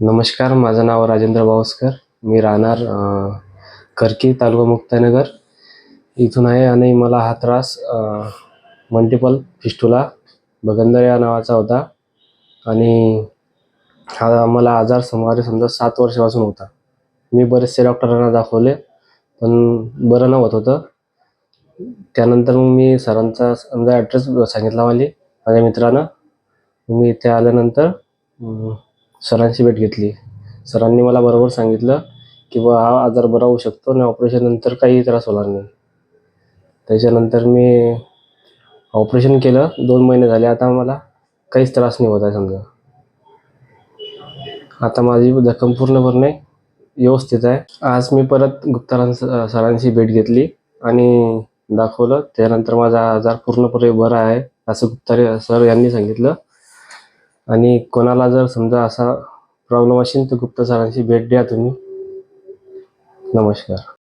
नमस्कार माझं नाव राजेंद्र बावस्कर. मी राहणार करकी तालुका मुक्तानगर. इथून आहे आणि मला हा त्रास मल्टिपल फिस्टुला बगंदर या नावाचा होता. आणि हा मला आजार सुमारे समजा सात वर्षापासून होता. मी बरेचसे डॉक्टरांना दाखवले पण बरं न होत. होतं त्यानंतर मग मी सरांचा समजा ॲड्रेस सांगितला मला माझ्या मित्रानं. मी इथे आल्यानंतर सरांची भेट घेतली. सरांनी मला बरोबर सांगितलं की बा हा आजार बरा होऊ शकतो आणि ऑपरेशननंतर काही त्रास होणार नाही. त्याच्यानंतर मी ऑपरेशन केलं. दोन महिने झाले. आता मला काहीच त्रास नाही होत आहे समजा. आता माझी जखम पूर्णपणे व्यवस्थित आहे. आज मी परत गुप्तारां सरांची भेट घेतली आणि दाखवलं. त्यानंतर माझा आजार पूर्णपणे बरा आहे असं गुप्तारे सर यांनी सांगितलं. आणि कोणाला जर समजा असा प्रॉब्लेम असेल तर गुप्ता सरांची भेट द्या तुम्ही. नमस्कार.